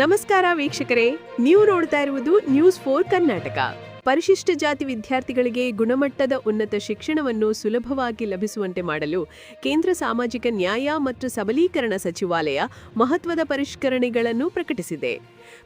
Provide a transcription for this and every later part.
ನಮಸ್ಕಾರ ವೀಕ್ಷಕರೇ ನೀವು ನೋಡ್ತಾ ಇರುವುದು ನ್ಯೂಸ್ ಫೋರ್ ಕರ್ನಾಟಕ. ಪರಿಶಿಷ್ಟ ಜಾತಿ ವಿದ್ಯಾರ್ಥಿಗಳಿಗೆ ಗುಣಮಟ್ಟದ ಉನ್ನತ ಶಿಕ್ಷಣವನ್ನು ಸುಲಭವಾಗಿ ಲಭಿಸುವಂತೆ ಮಾಡಲು ಕೇಂದ್ರ ಸಾಮಾಜಿಕ ನ್ಯಾಯ ಮತ್ತು ಸಬಲೀಕರಣ ಸಚಿವಾಲಯ ಮಹತ್ವದ ಪರಿಷ್ಕರಣೆಗಳನ್ನು ಪ್ರಕಟಿಸಿದೆ.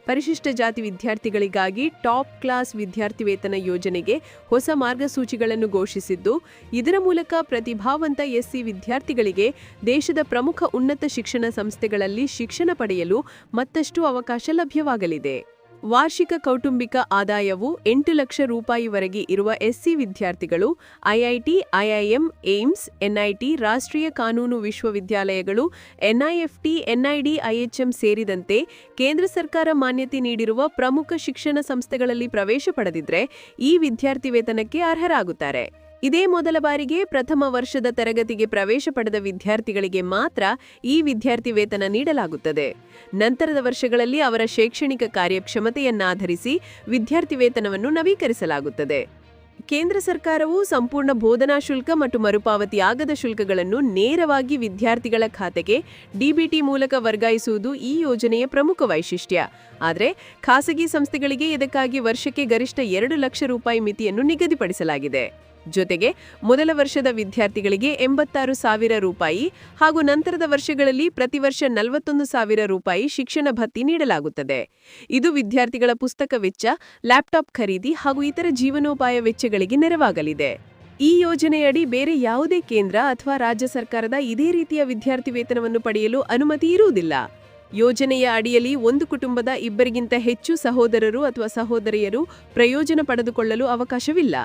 ಪರಿಶಿಷ್ಟ ಜಾತಿ ವಿದ್ಯಾರ್ಥಿಗಳಿಗಾಗಿ ಟಾಪ್ ಕ್ಲಾಸ್ ವಿದ್ಯಾರ್ಥಿ ವೇತನ ಯೋಜನೆಗೆ ಹೊಸ ಮಾರ್ಗಸೂಚಿಗಳನ್ನು ಘೋಷಿಸಿದ್ದು, ಇದರ ಮೂಲಕ ಪ್ರತಿಭಾವಂತ ಎಸ್ಸಿ ವಿದ್ಯಾರ್ಥಿಗಳಿಗೆ ದೇಶದ ಪ್ರಮುಖ ಉನ್ನತ ಶಿಕ್ಷಣ ಸಂಸ್ಥೆಗಳಲ್ಲಿ ಶಿಕ್ಷಣ ಪಡೆಯಲು ಮತ್ತಷ್ಟು ಅವಕಾಶ ಲಭ್ಯವಾಗಲಿದೆ. ವಾರ್ಷಿಕ ಕೌಟುಂಬಿಕ ಆದಾಯವು ಎಂಟು ಲಕ್ಷ ರೂಪಾಯಿವರೆಗೆ ಇರುವ ಎಸ್ಸಿ ವಿದ್ಯಾರ್ಥಿಗಳು, ಐಐಟಿ, ಐಐಎಂ, ಏಮ್ಸ್, ಎನ್ಐಟಿ, ರಾಷ್ಟ್ರೀಯ ಕಾನೂನು ವಿಶ್ವವಿದ್ಯಾಲಯಗಳು, ಎನ್ಐಎಫ್ಟಿ, ಎನ್ಐಡಿ, ಐಎಚ್ಎಂ ಸೇರಿದಂತೆ ಕೇಂದ್ರ ಸರ್ಕಾರ ಮಾನ್ಯತೆ ನೀಡಿರುವ ಪ್ರಮುಖ ಶಿಕ್ಷಣ ಸಂಸ್ಥೆಗಳಲ್ಲಿ ಪ್ರವೇಶ ಪಡೆದಿದ್ರೆ ಈ ವಿದ್ಯಾರ್ಥಿ ವೇತನಕ್ಕೆ ಅರ್ಹರಾಗುತ್ತಾರೆ. ಇದೇ ಮೊದಲ ಬಾರಿಗೆ ಪ್ರಥಮ ವರ್ಷದ ತರಗತಿಗೆ ಪ್ರವೇಶ ಪಡೆದ ವಿದ್ಯಾರ್ಥಿಗಳಿಗೆ ಮಾತ್ರ ಈ ವಿದ್ಯಾರ್ಥಿ ವೇತನ ನೀಡಲಾಗುತ್ತದೆ. ನಂತರದ ವರ್ಷಗಳಲ್ಲಿ ಅವರ ಶೈಕ್ಷಣಿಕ ಕಾರ್ಯಕ್ಷಮತೆಯನ್ನಾಧರಿಸಿ ವಿದ್ಯಾರ್ಥಿ ವೇತನವನ್ನು ನವೀಕರಿಸಲಾಗುತ್ತದೆ. ಕೇಂದ್ರ ಸರ್ಕಾರವು ಸಂಪೂರ್ಣ ಬೋಧನಾ ಶುಲ್ಕ ಮತ್ತು ಮರುಪಾವತಿಯಾಗದ ಶುಲ್ಕಗಳನ್ನು ನೇರವಾಗಿ ವಿದ್ಯಾರ್ಥಿಗಳ ಖಾತೆಗೆ ಡಿಬಿಟಿ ಮೂಲಕ ವರ್ಗಾಯಿಸುವುದು ಈ ಯೋಜನೆಯ ಪ್ರಮುಖ ವೈಶಿಷ್ಟ್ಯ. ಆದರೆ ಖಾಸಗಿ ಸಂಸ್ಥೆಗಳಿಗೆ ಇದಕ್ಕಾಗಿ ವರ್ಷಕ್ಕೆ ಗರಿಷ್ಠ ಎರಡು ಲಕ್ಷ ರೂಪಾಯಿ ಮಿತಿಯನ್ನು ನಿಗದಿಪಡಿಸಲಾಗಿದೆ. ಜೊತೆಗೆ ಮೊದಲ ವರ್ಷದ ವಿದ್ಯಾರ್ಥಿಗಳಿಗೆ ಎಂಬತ್ತಾರು ಸಾವಿರ ರೂಪಾಯಿ ಹಾಗೂ ನಂತರದ ವರ್ಷಗಳಲ್ಲಿ ಪ್ರತಿ ವರ್ಷ ನಲವತ್ತೊಂದು ಸಾವಿರ ರೂಪಾಯಿ ಶಿಕ್ಷಣ ಭತ್ತಿ ನೀಡಲಾಗುತ್ತದೆ. ಇದು ವಿದ್ಯಾರ್ಥಿಗಳ ಪುಸ್ತಕ ವೆಚ್ಚ, ಲ್ಯಾಪ್ಟಾಪ್ ಖರೀದಿ ಹಾಗೂ ಇತರ ಜೀವನೋಪಾಯ ವೆಚ್ಚಗಳಿಗೆ ನೆರವಾಗಲಿದೆ. ಈ ಯೋಜನೆಯಡಿ ಬೇರೆ ಯಾವುದೇ ಕೇಂದ್ರ ಅಥವಾ ರಾಜ್ಯ ಸರ್ಕಾರದ ಇದೇ ರೀತಿಯ ವಿದ್ಯಾರ್ಥಿ ವೇತನವನ್ನು ಪಡೆಯಲು ಅನುಮತಿ ಇರುವುದಿಲ್ಲ. ಯೋಜನೆಯ ಅಡಿಯಲ್ಲಿ ಒಂದು ಕುಟುಂಬದ ಇಬ್ಬರಿಗಿಂತ ಹೆಚ್ಚು ಸಹೋದರರು ಅಥವಾ ಸಹೋದರಿಯರು ಪ್ರಯೋಜನ ಪಡೆದುಕೊಳ್ಳಲು ಅವಕಾಶವಿಲ್ಲ.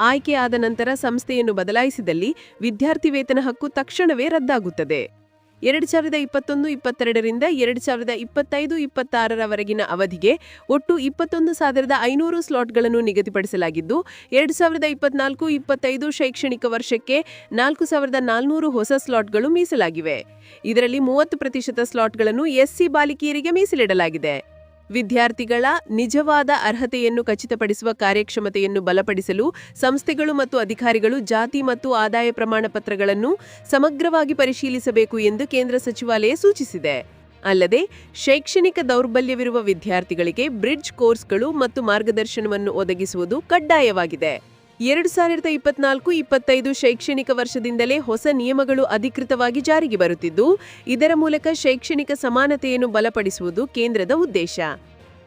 ಆಯ್ಕೆಯಾದ ನಂತರ ಸಂಸ್ಥೆಯನ್ನು ಬದಲಾಯಿಸಿದಲ್ಲಿ ವಿದ್ಯಾರ್ಥಿ ವೇತನ ಹಕ್ಕು ತಕ್ಷಣವೇ ರದ್ದಾಗುತ್ತದೆ. ಎರಡು ಸಾವಿರದ ಇಪ್ಪತ್ತೊಂದು, ಇಪ್ಪತ್ತೆರಡರಿಂದ ಎರಡು ಸಾವಿರದ ಇಪ್ಪತ್ತೈದು, ಇಪ್ಪತ್ತಾರರವರೆಗಿನ ಅವಧಿಗೆ ಒಟ್ಟು ಇಪ್ಪತ್ತೊಂದು ಸಾವಿರದ ಐನೂರು ಸ್ಲಾಟ್ಗಳನ್ನು ನಿಗದಿಪಡಿಸಲಾಗಿದ್ದು, ಎರಡು ಸಾವಿರದ ಇಪ್ಪತ್ನಾಲ್ಕು, ಇಪ್ಪತ್ತೈದು ಶೈಕ್ಷಣಿಕ ವರ್ಷಕ್ಕೆ ನಾಲ್ಕು ಸಾವಿರದ ನಾಲ್ನೂರು ಹೊಸ ಸ್ಲಾಟ್ಗಳು ಮೀಸಲಾಗಿವೆ. ಇದರಲ್ಲಿ ಮೂವತ್ತು ಪ್ರತಿಶತ ಸ್ಲಾಟ್ಗಳನ್ನು ಎಸ್ಸಿ ಬಾಲಿಕಿಯರಿಗೆ ಮೀಸಲಿಡಲಾಗಿದೆ. ವಿದ್ಯಾರ್ಥಿಗಳ ನಿಜವಾದ ಅರ್ಹತೆಯನ್ನು ಖಚಿತಪಡಿಸುವ ಕಾರ್ಯಕ್ಷಮತೆಯನ್ನು ಬಲಪಡಿಸಲು ಸಂಸ್ಥೆಗಳು ಮತ್ತು ಅಧಿಕಾರಿಗಳು ಜಾತಿ ಮತ್ತು ಆದಾಯ ಪ್ರಮಾಣ ಪತ್ರಗಳನ್ನು ಸಮಗ್ರವಾಗಿ ಪರಿಶೀಲಿಸಬೇಕು ಎಂದು ಕೇಂದ್ರ ಸಚಿವಾಲಯ ಸೂಚಿಸಿದೆ. ಅಲ್ಲದೆ, ಶೈಕ್ಷಣಿಕ ದೌರ್ಬಲ್ಯವಿರುವ ವಿದ್ಯಾರ್ಥಿಗಳಿಗೆ ಬ್ರಿಡ್ಜ್ ಕೋರ್ಸ್ಗಳು ಮತ್ತು ಮಾರ್ಗದರ್ಶನವನ್ನು ಒದಗಿಸುವುದು ಕಡ್ಡಾಯವಾಗಿದೆ. ಎರಡು ಸಾವಿರದ ಇಪ್ಪತ್ನಾಲ್ಕು ಇಪ್ಪತ್ತೈದು ಶೈಕ್ಷಣಿಕ ವರ್ಷದಿಂದಲೇ ಹೊಸ ನಿಯಮಗಳು ಅಧಿಕೃತವಾಗಿ ಜಾರಿಗೆ ಬರುತ್ತಿದ್ದು, ಇದರ ಮೂಲಕ ಶೈಕ್ಷಣಿಕ ಸಮಾನತೆಯನ್ನು ಬಲಪಡಿಸುವುದು ಕೇಂದ್ರದ ಉದ್ದೇಶ.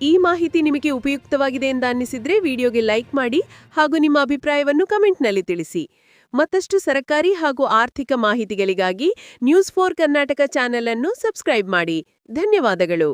ಈ ಮಾಹಿತಿ ನಿಮಗೆ ಉಪಯುಕ್ತವಾಗಿದೆ ಎಂದು ಅನ್ನಿಸಿದ್ರೆ ವಿಡಿಯೋಗೆ ಲೈಕ್ ಮಾಡಿ ಹಾಗೂ ನಿಮ್ಮ ಅಭಿಪ್ರಾಯವನ್ನು ಕಮೆಂಟ್ನಲ್ಲಿ ತಿಳಿಸಿ. ಮತ್ತಷ್ಟು ಸರಕಾರಿ ಹಾಗೂ ಆರ್ಥಿಕ ಮಾಹಿತಿಗಳಿಗಾಗಿ ನ್ಯೂಸ್ ಫೋರ್ ಕರ್ನಾಟಕ ಚಾನೆಲ್ ಅನ್ನು ಸಬ್ಸ್ಕ್ರೈಬ್ ಮಾಡಿ. ಧನ್ಯವಾದಗಳು.